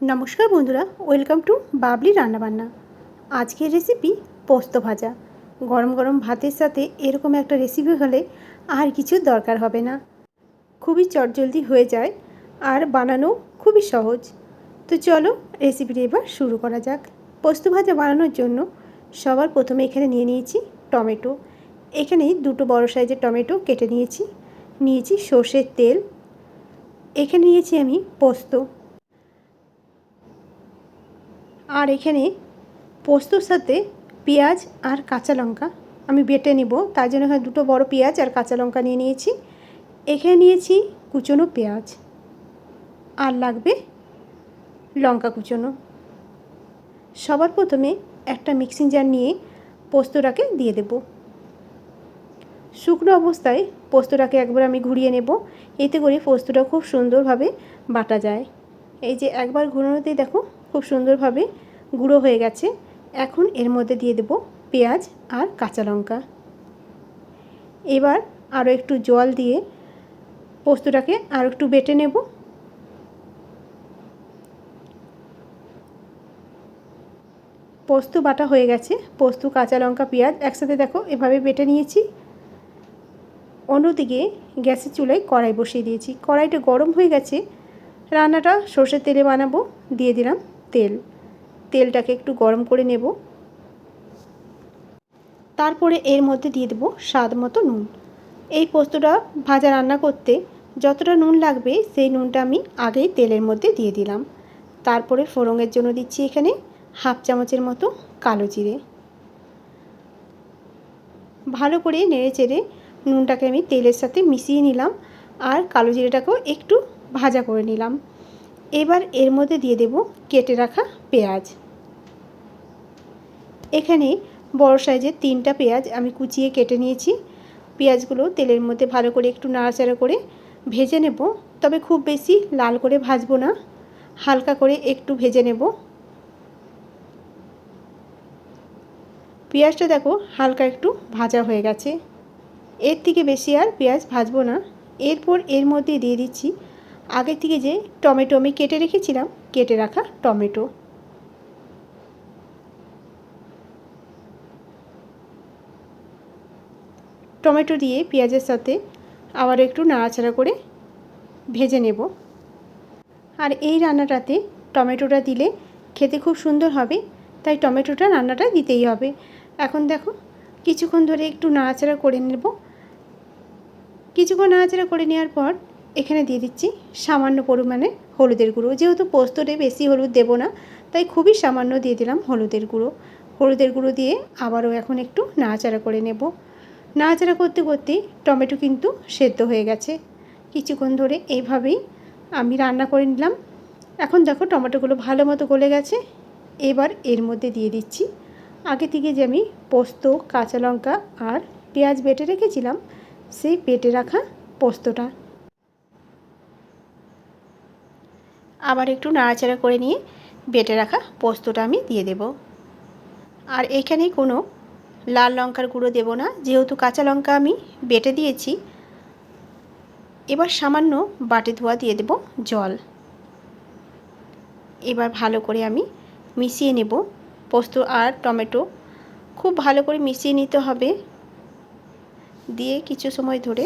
নমস্কার বন্ধুরা, welcome to Babli রান্নাবান্না। আজকের রেসিপি পোস্ত ভাজা। গরম গরম ভাতের সাথে এরকম একটা রেসিপি হলে আর কিছু দরকার হবে না। খুবই চটজলদি হয়ে যায় আর বানানো খুবই সহজ। তো চলো রেসিপিটি এবার শুরু করা যাক। পোস্ত ভাজা বানানোর জন্য সবার প্রথমে এখানে নিয়ে নিয়েছি টমেটো। এখানে দুটো বড় সাইজের টমেটো কেটে নিয়েছি। নিয়েছি সর্ষের তেল। এখানে নিয়েছি আমি পোস্ত। আর এখানে পোস্তর সাথে পেঁয়াজ আর কাঁচা লঙ্কা আমি বেটে নিব। তার জন্য এখানে দুটো বড় পেঁয়াজ আর কাঁচা লঙ্কা নিয়ে নিয়েছি। এখানে নিয়েছি কুচনো পেঁয়াজ। আর লাগবে লঙ্কা কুচনো। সবার প্রথমে একটা মিক্সিং জার নিয়ে পোস্তটাকে দিয়ে দেব। শুকনো অবস্থায় পোস্তটাকে একবার আমি ঘুরিয়ে নেব। এতে করে পোস্তটা খুব সুন্দরভাবে বাটা যায়। এই যে একবার ঘুরানোতেই দেখো খুব সুন্দরভাবে গুঁড়ো হয়ে গেছে। এখন এর মধ্যে দিয়ে দেব পেঁয়াজ আর কাঁচা লঙ্কা। এবার আরও একটু জল দিয়ে পোস্তটাকে আরও একটু বেটে নেব। পোস্ত বাটা হয়ে গেছে। পোস্ত, কাঁচা লঙ্কা, পেঁয়াজ একসাথে দেখো এভাবে বেটে নিয়েছি। অন্যদিকে গ্যাসের চুলায় কড়াই বসিয়ে দিয়েছি। কড়াইটা গরম হয়ে গেছে। রান্নাটা সর্ষের তেলে বানাবো, দিয়ে দিলাম। তেল, তেলটাকে একটু গরম করে নেব। তারপরে এর মধ্যে দিয়ে দেবো স্বাদ মতো নুন। এই পোস্তটা ভাজা রান্না করতে যতটা নুন লাগবে সেই নুনটা আমি আগেই তেলের মধ্যে দিয়ে দিলাম। তারপরে ফোড়নের জন্য দিচ্ছি এখানে হাফ চামচের মতো কালো জিরে। ভালো করে নেড়ে চেড়ে নুনটাকে আমি তেলের সাথে মিশিয়ে নিলাম আর কালো জিরেটাকেও একটু ভাজা করে নিলাম। এবার এর মধ্যে দিয়ে দেব কেটে রাখা পেঁয়াজ। এখানে বড় সাইজের তিনটা পেঁয়াজ আমি কুচিয়ে কেটে নিয়েছি। পেঁয়াজগুলো তেলের মধ্যে ভালো করে একটু নাড়াচাড়া করে ভেজে নেব। তবে খুব বেশি লাল করে ভাজবো না, হালকা করে একটু ভেজে নেব। পেঁয়াজটা দেখো হালকা একটু ভাজা হয়ে গেছে। এর থেকে বেশি আর পেঁয়াজ ভাজবো না। এরপর এর মধ্যে দিয়ে দিচ্ছি আগে থেকে যে টমেটো আমি কেটে রেখেছিলাম, কেটে রাখা টমেটো। টমেটো দিয়ে পেঁয়াজের সাথে আবার একটু নাড়াচাড়া করে ভেজে নেব। আর এই রান্নাটাতে টমেটোটা দিলে খেতে খুব সুন্দর হবে, তাই টমেটোটা রান্নাটা দিতেই হবে। এখন দেখো, কিছুক্ষণ ধরে একটু নাড়াচাড়া করে নেব। কিছুক্ষণ নাড়াচাড়া করে নেওয়ার পর এখানে দিয়ে দিচ্ছি সামান্য পরিমাণে হলুদের গুঁড়ো। যেহেতু পোস্তরে বেশি হলুদ দেব না, তাই খুবই সামান্য দিয়ে দিলাম হলুদের গুঁড়ো। হলুদের গুঁড়ো দিয়ে আবারও এখন একটু নাড়াচাড়া করে নেব। নাড়াচাড়া করতে করতে টমেটো কিন্তু সেদ্ধ হয়ে গেছে। কিছুক্ষণ ধরে এইভাবেই আমি রান্না করে নিলাম। এখন দেখো টমেটোগুলো ভালো মতো গলে গেছে। এবার এর মধ্যে দিয়ে দিচ্ছি। আগে থেকে যে আমি পোস্ত, কাঁচা লঙ্কা আর পেঁয়াজ বেটে রেখেছিলাম, সেই বেটে রাখা পোস্তটা। আবার একটু নাড়াচাড়া করে নিয়ে বেটে রাখা পোস্তটা আমি দিয়ে দেব। আর এখানে কোনো লাল লঙ্কার গুঁড়ো দেব না, যেহেতু কাঁচা লঙ্কা আমি বেটে দিয়েছি। এবার সামান্য বাটি ধোয়া দিয়ে দেব জল। এবার ভালো করে আমি মিশিয়ে নেব পোস্ত আর টমেটো। খুব ভালো করে মিশিয়ে নিতে হবে। দিয়ে কিছু সময় ধরে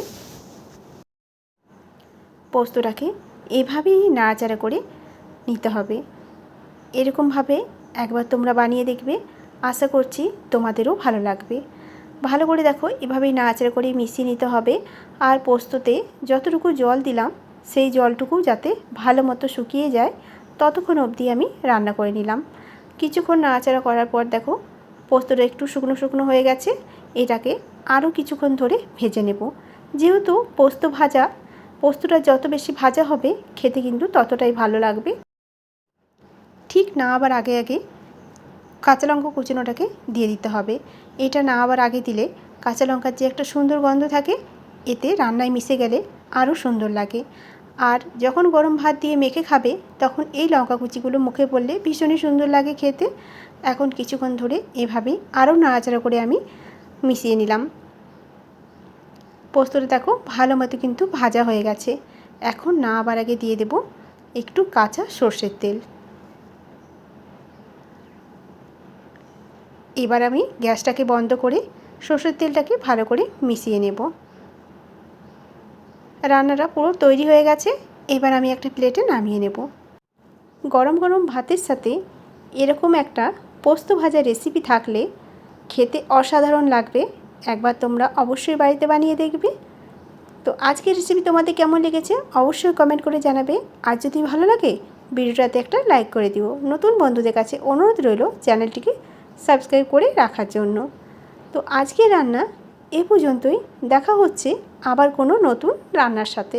পোস্তটাকে এভাবেই নাড়াচাড়া করে নিতে হবে। এরকমভাবে একবার তোমরা বানিয়ে দেখবে। আশা করছি তোমাদেরও ভালো লাগবে। ভালো করে দেখো, এভাবেই নাড়াচাড়া করে মিশিয়ে নিতে হবে। আর পোস্ততে যতটুকু জল দিলাম, সেই জলটুকু যাতে ভালো মতো শুকিয়ে যায়, ততক্ষণ অবধি আমি রান্না করে নিলাম। কিছুক্ষণ নাড়াচাড়া করার পর দেখো, পোস্তটা একটু শুকনো শুকনো হয়ে গেছে। এটাকে আরও কিছুক্ষণ ধরে ভেজে নেব। যেহেতু পোস্ত ভাজা পোস্তটা যত বেশি ভাজা হবে, খেতে কিন্তু ততটাই ভালো লাগবে। ঠিক না আবার আগে আগে কাঁচা লঙ্কা কুচনোটাকে দিয়ে দিতে হবে। এটা না আবার আগে দিলে কাঁচা লঙ্কার যে একটা সুন্দর গন্ধ থাকে, এতে রান্নায় মিশে গেলে আরও সুন্দর লাগে। আর যখন গরম ভাত দিয়ে মেখে খাবে, তখন এই লঙ্কা কুচিগুলো মুখে পড়লে ভীষণই সুন্দর লাগে খেতে। এখন কিছুক্ষণ ধরে এভাবেই আরও নাড়াচাড়া করে আমি মিশিয়ে নিলাম। পোস্তটা দেখো, ভালো মতো কিন্তু ভাজা হয়ে গেছে। এখন না আবার আগে দিয়ে দেব একটু কাঁচা সর্ষের তেল। এবার আমি গ্যাসটাকে বন্ধ করে সর্ষের তেলটাকে ভালো করে মিশিয়ে নেব। রান্নাটা পুরো তৈরি হয়ে গেছে, এবার আমি একটা প্লেটে নামিয়ে নেব। গরম গরম ভাতের সাথে এরকম একটা পোস্ত ভাজা রেসিপি থাকলে খেতে অসাধারণ লাগবে। একবার তোমরা অবশ্যই বাড়িতে বানিয়ে দেখবে। তো আজকের রেসিপি তোমাদের কেমন লেগেছে অবশ্যই কমেন্ট করে জানাবে। আর যদি ভালো লাগে, ভিডিওটাতে একটা লাইক করে দিও। নতুন বন্ধুদের কাছে অনুরোধ রইল চ্যানেলটিকে সাবস্ক্রাইব করে রাখার জন্য। তো আজকের রান্না এ পর্যন্তই। দেখা হচ্ছে আবার কোনো নতুন রান্নার সাথে।